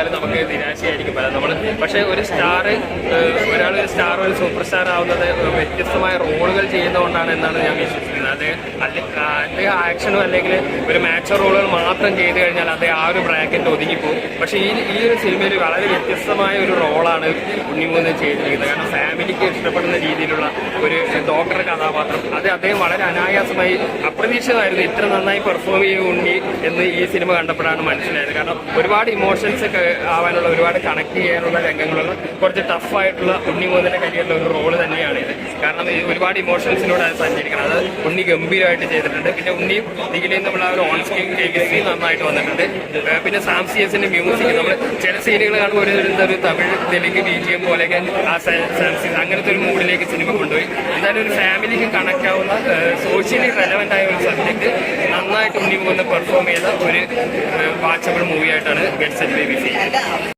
കഴിഞ്ഞാൽ നമുക്ക് നിരാശയായിരിക്കും. പല നമ്മൾ പക്ഷേ ഒരു സ്റ്റാർ ഒരാൾ ഒരു സ്റ്റാർ ഒരു സൂപ്പർ സ്റ്റാർ ആവുന്നത് വ്യത്യസ്തമായ റോളുകൾ ചെയ്യുന്നതുകൊണ്ടാണ് എന്നാണ് ഞാൻ വിശ്വസിക്കുന്നത്. അത് അല്ലെങ്കിൽ ആക്ഷനോ അല്ലെങ്കിൽ ഒരു മാച്ചോ റോളുകൾ മാത്രം ചെയ്തു കഴിഞ്ഞാൽ അത് ആ ഒരു ബ്രാക്കറ്റ് ഒതുങ്ങിപ്പോകും പക്ഷേ ഈ ഈ ഒരു സിനിമയിൽ വളരെ വ്യത്യസ്തമായ ഒരു റോളാണ് ഉണ്ണിമൂന്ന് ചെയ്തിരിക്കുന്നത്. കാരണം ഫാമിലിക്ക് ഇഷ്ടപ്പെടുന്ന രീതിയിലുള്ള ഒരു ഡോക്ടർ കഥാപാത്രം. അത് അദ്ദേഹം വളരെ അനായാസമായി അപ്രതീക്ഷിതമായിരുന്നു ഇത്ര നന്നായി പെർഫോം ചെയ്യും ഉണ്ണി എന്ന് ഈ സിനിമ കണ്ടപ്പോഴാണ് മനസ്സിലായത്. കാരണം ഒരുപാട് ഇമോഷൻസ് ആവാനുള്ള ഒരുപാട് കണക്ട് ചെയ്യാനുള്ള രംഗങ്ങളുള്ള കുറച്ച് ടഫായിട്ടുള്ള ഉണ്ണി മോദിന്റെ കരിയറിലെ ഒരു റോൾ ഇത് കാരണം ഒരുപാട് ഇമോഷൻസിലൂടെ അത് സഞ്ചരിക്കണം. അത് ഉണ്ണി ഗംഭീരമായിട്ട് ചെയ്തിട്ടുണ്ട്. പിന്നെ ഉണ്ണിയും നിഖിലയും നമ്മൾ ആ ഒരു ഓൺ സ്ക്രീൻ കെമിസ്ട്രി നന്നായിട്ട് വന്നിട്ടുണ്ട്. പിന്നെ സാം സി എസിന്റെ മ്യൂസിക് നമ്മൾ ചില സീനുകൾ കാണുമ്പോൾ ഒരു എന്താ ഒരു Tamil Telugu B G M പോലെയൊക്കെ ആ സാം സി അങ്ങനത്തെ ഒരു മൂഡിലേക്ക് സിനിമ കൊണ്ടുപോയി. എന്തായാലും ഒരു ഫാമിലിക്ക് കണക്ട് ആവുന്ന സോഷ്യലി റെലവെന്റ് ആയ ഒരു സബ്ജക്ട് നന്നായിട്ട് ഉണ്ണി പോകുന്ന പെർഫോം ചെയ്ത ഒരു വാച്ചബിൾ മൂവിയായിട്ടാണ് ഗെറ്റ്സ് ആൻഡ് ബേബി ഫീൽ